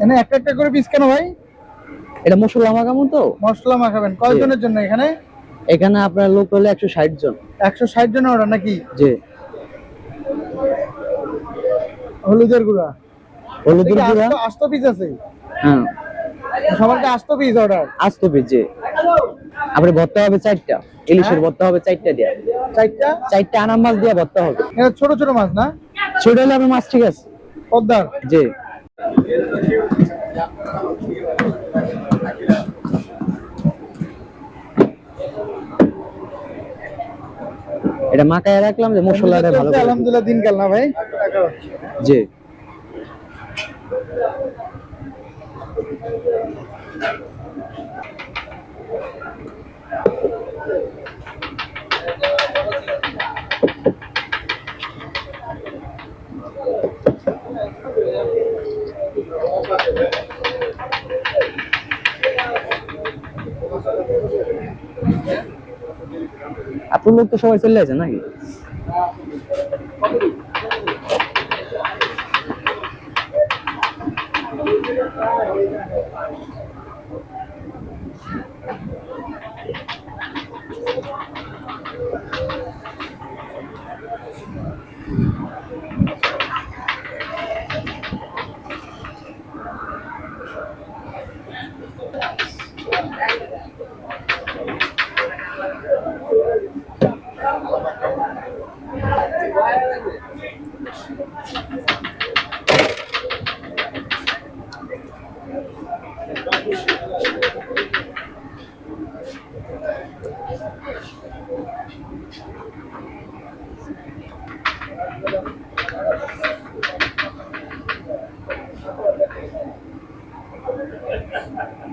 এখানে একটা একটা করে পিস কেন ভাই? এটা মশলা মাখামো তো। মশলা মাখাবেন। কয়জনের জন্য এখানে? এখানে আপনার লোক হলে একশো ষাট জন। একশো ষাট জন অর্ডার নাকি? জি। হলুদের গুঁড়া। হলুদের গুঁড়া? আস্ত- পিস আছে। হ্যাঁ। সবাইকে আস্ত পিস অর্ডার আস্ত পিস জি। আপনি ভর্তা হবে চারটা। ইলিশের ভর্তা হবে চারটা দিয়ে। চারটা? চারটা আনাম মাছ দিয়ে ভর্তা হবে। এটা ছোট ছোট মাছ না? ছোট হলে আপনার মাছ ঠিক আছে। পদ্মার? জি। এটা মাখায় রাখলাম যে মশলাটা ভালো আলহামদুলিল্লাহ দিন কাল না ভাই? জি। আপনার লোক তো সবাই চলে আছে নাকি?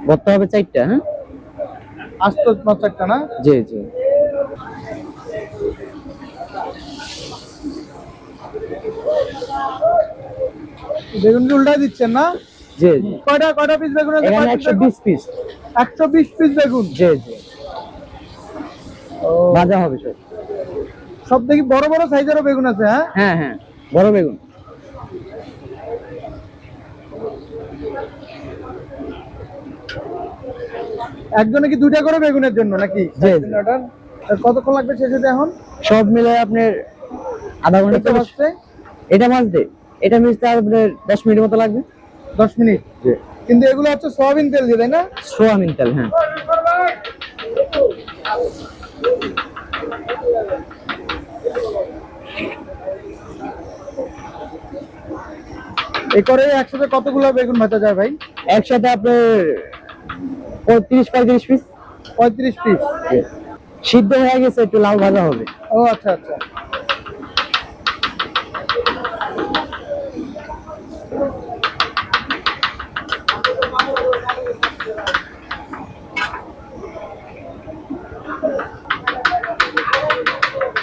ভর্তা হবে চারটা হ্যাঁ? আস্ত মাছ একটা না? জি জি। বেগুন উল্টা দিচ্ছেন না? জি কয়টা কয়টা পিস বেগুন আছে? এখানে একশো বিশ পিস একশো বিশ পিস বেগুন? জি জি। ভাজা হবে সব। সব দেখি বড় বড় সাইজেরও বেগুন আছে হ্যাঁ? হ্যাঁ হ্যাঁ বড় বেগুন। একজনে কি দুইটা করে বেগুনের জন্য নাকি। কতক্ষণ লাগবে শেষ হতে এখন? সব মিলে আপনার আধা ঘণ্টা কত এটা মাছ দে। এটা মিশতে আপনার দশ মিনিট মতো লাগবে। দশ মিনিট? কিন্তু এগুলো হচ্ছে সয়াবিন তেল দিয়ে তাই না? সোয়াবিন তেল হ্যাঁ। এই করে একসাথে কতগুলো বেগুন ভাজা যায় ভাই? একসাথে আপনার পঁয়ত্রিশ পঁয়ত্রিশ পিস পঁয়ত্রিশ পিস সিদ্ধ হয়ে গেছে একটু লাল ভাজা হবে। ও আচ্ছা আচ্ছা।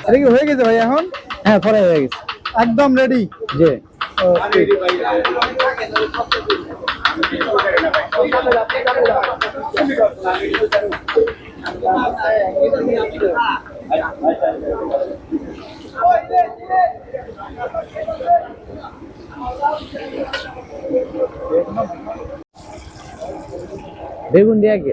এটা কি হয়ে গেছে ভাই এখন? হ্যাঁ পরে হয়ে গেছে। একদম রেডি জি। বেগুন দিয়ে কি?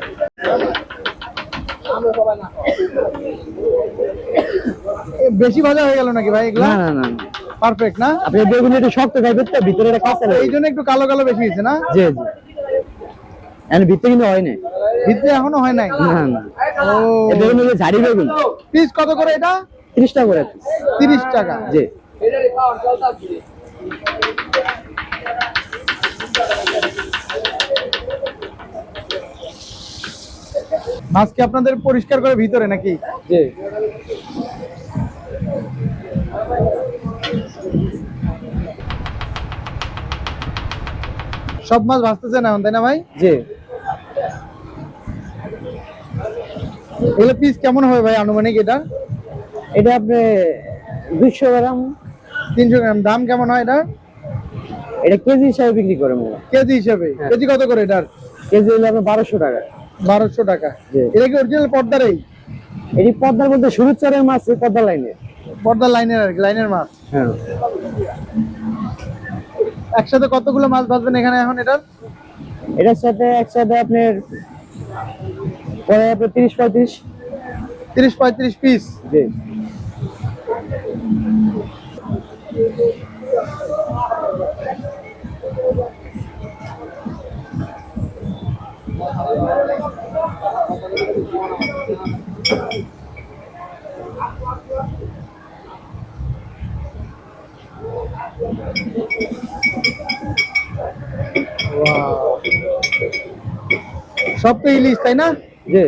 বেশি ভাজা হয়ে গেল নাকি ভাই এগুলা? না না। পারফেক্ট না। আপনি বেগুন একটু শক্ত খাইবেন তো ভিতরে এটা কাঁচা এই জন্য একটু কালো কালো বেশি হয়েছে না? জি জি। এর ভিতরে কিন্তু হয় না ভিতরে এখনও হয় নাই? না না। ও। বেগুন হলো ঝাড়ি বেগুন। পিস কত করে এটা? ত্রিশ টাকা করে। তিরিশ টাকা। জি। মাছ কি আপনাদের পরিষ্কার করে ভিতরে নাকি? জি। সব মাছ ভাসতেছে না তাই না ভাই? জি। এগুলো পিস কেমন হবে ভাই আনুমানিক এটা? এটা আপনি দুইশো গ্রাম। তিনশো গ্রাম। দাম কেমন হয় এটা? এটা কেজি হিসাবে বিক্রি করে কেজি হিসেবে। হ্যাঁ। কেজি কত করে এটার? কেজি হলে আপনার বারোশো টাকা। বারোশো টাকা। এটা কি অরিজিনাল পর্দার এই? এটি পদ্মার মধ্যে শুরু চারের মাছ এই পদ্মা লাইনে। পর্দার লাইনের আর কি লাইনের মাছ। হ্যাঁ। একসাথে কতগুলো মাছ ভাজবেন এখানে এখন এটার? এটার সাথে একসাথে আপনার পরে আপনার তিরিশ পঁয়ত্রিশ। তিরিশ পঁয়ত্রিশ পিস জি। সব তো ইলিশ তাই না? জি।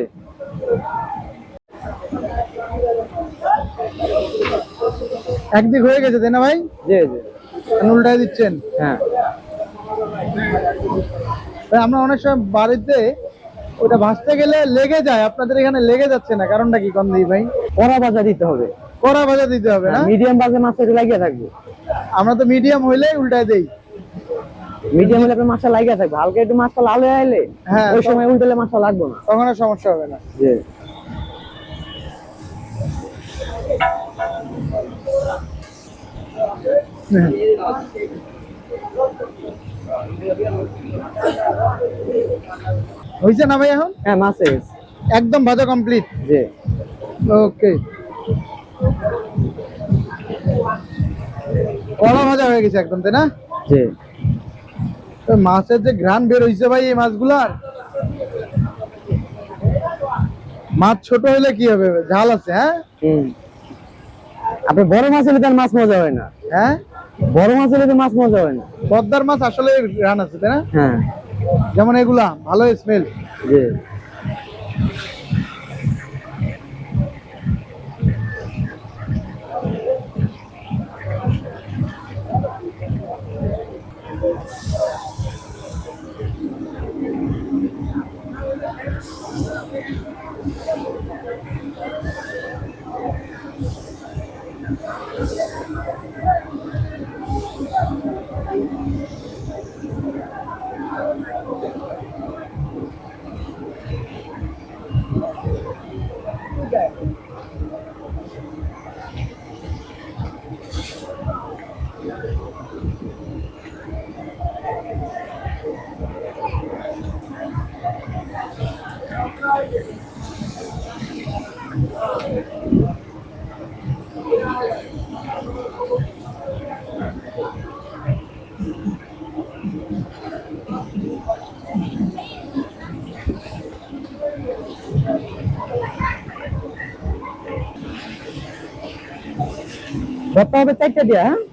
একদিক হয়ে গেছে তাই না ভাই? জি জি। উল্টায় দিচ্ছেন? হ্যাঁ। আমরা অনেক সময় বাড়িতে ওটা ভাজতে গেলে লেগে যায় আপনাদের এখানে লেগে যাচ্ছে না কারণটা কি কম দিই ভাই? কড়া ভাজা দিতে হবে। কড়া ভাজা দিতে হবে না? মিডিয়াম বাজে মাছটা লাগিয়ে থাকবে। আমরা তো মিডিয়াম হইলে উল্টায় দেই। মিডিয়াম হলে আপনার মাছটা লাগিয়ে থাকবে হালকা একটু মাছটা লাল হয়ে আইলে হ্যাঁ, ওই সময় উল্টালে মাছটা লাগবে না। তখন আর সমস্যা হবে না। জি। হয়েছে না ভাই এখন? হ্যাঁ মাছ গেছে। একদম ভাজা কমপ্লিট জি। ওকে। কড়া ভাজা হয়ে গেছে একদম তাই না? জি। তো মাছের যে ঘ্রাণ বের হইছে ভাই এই মাছগুলার মাছ ছোট হলে কি হবে? ঝাল আছে হ্যাঁ? হুম। আপনি বড় মাছ হলে তার মাছ মজা হয় না। হ্যাঁ? বড় মাছ হলে তো মাছ মজা হয় না। পদ্মার মাছ আসলে রান আছে তাই না? হ্যাঁ। যেমন এগুলা ভালো স্মেল জি। ভর্তা হবে চারটা দিয়া হ্যাঁ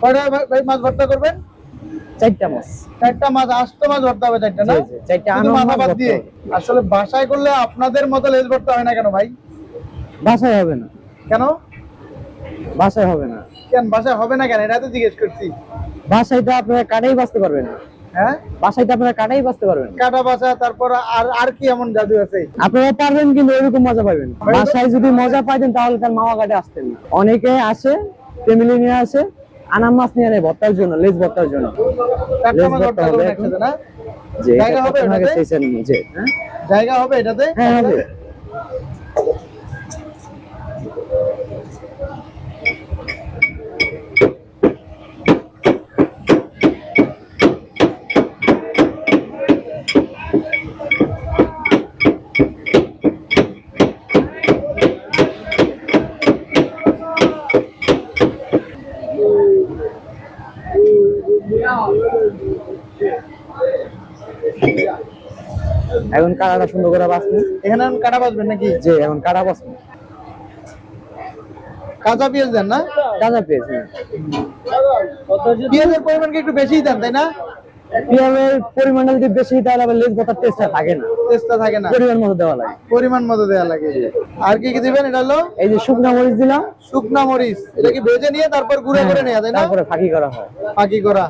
কয়টা ভাই- ভাই মাছ ভর্তা করবেন? চারটা মাছ। চারটা মাছ আস্ত মাছ ভর্তা হবে চারটা না? জি, জি, চারটা মাথা বাদ দিয়ে। আসলে বাসায় করলে আপনাদের মতো লেজ ভর্তা হয় না কেন ভাই? বাসায় হবে না। কেন? বাসায় হবে না। কেন বাসায় হবে না কেন? এটা তো জিজ্ঞেস করছি। বাসায় তো আপনারা কাটাই বাঁচতে পারবেন না। হ্যাঁ? বাসায় তো আপনারা কাটাই বাঁচতে পারবেন। কাটা বাসা তারপর আর আর কি এমন জাদু আছে? আপনারা পারবেন কিন্তু এরকম মজা পাবেন। বাসায় যদি মজা পাইতেন তাহলে তার মামা কাটে আসতেন না। অনেকে আসে ফ্যামিলি নিয়ে আসে আনাম মাছ নিয়ে নেয় ভর্তার জন্য লেজ ভর্তার জন্য। লেজ ভর্তা ভর্তা হবে এখন। যে জায়গা হবে? চেয়েছেন যে হ্যাঁ? জায়গা হবে এটাতে? হ্যাঁ হবে। কাটাটা সুন্দর করে বাঁচবো। এখানে এখন কাটা বাজবেন নাকি? যে এখন কাটা বাঁচবো। কাঁচা পেঁয়াজ দেন না? কাঁচা পেঁয়াজ হ্যাঁ। পেঁয়াজের পরিমাণ কি একটু বেশি দেন তাই না? পেঁয়াজের পরিমাণটা যদি বেশি তাহলে আবার লেজ ভর্তার টেস্টটা থাকে না। থাকে না। পরিমাণ মতো দেওয়া লাগে। পরিমাণ মতো দেওয়া লাগে। আর কি কি দিবেন? এটা হলো এই যে শুকনো মরিচ দিলাম। শুকনা মরিচ। এটা কি ভেজে নিয়ে তারপর গুঁড়ো করে নেওয়া তাই না? তারপরে ফাঁকি করা হয়। পাকি করা।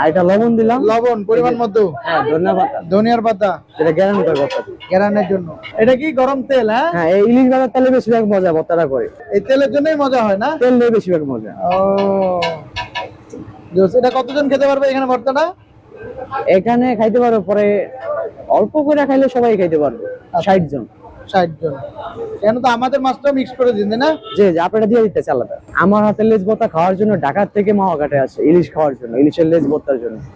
আর এটা লবণ দিলাম। লবণ পরিমাণ মতো। হ্যাঁ ধন্যবাদ। পাতা ধনিয়ার পাতা। এটা গ্যারান্টি করে ভর্তা গ্যারানের জন্য। এটা কি গরম তেল হ্যাঁ? হ্যাঁ এই ইলিশ ভাজার তেলে বেশিরভাগ মজা ভর্তাটা করে। এই তেলের জন্যই মজা হয় না? তেল দিয়ে বেশিরভাগ মজা। ও। জোস, এটা কতজন খেতে পারবে এখানে ভর্তাটা? এখানে খাইতে পারো পরে অল্প করে খাইলে সবাই খাইতে পারবে ষাট জন। কেন তো আমাদের মিক্স করে না? দিয়ে আমার হাতের লেজ বোতা খাওয়ার জন্য ঢাকার থেকে মাওয়া আসে, ইলিশ খাওয়ার জন্য, ইলিশের লেজ বোতার জন্য।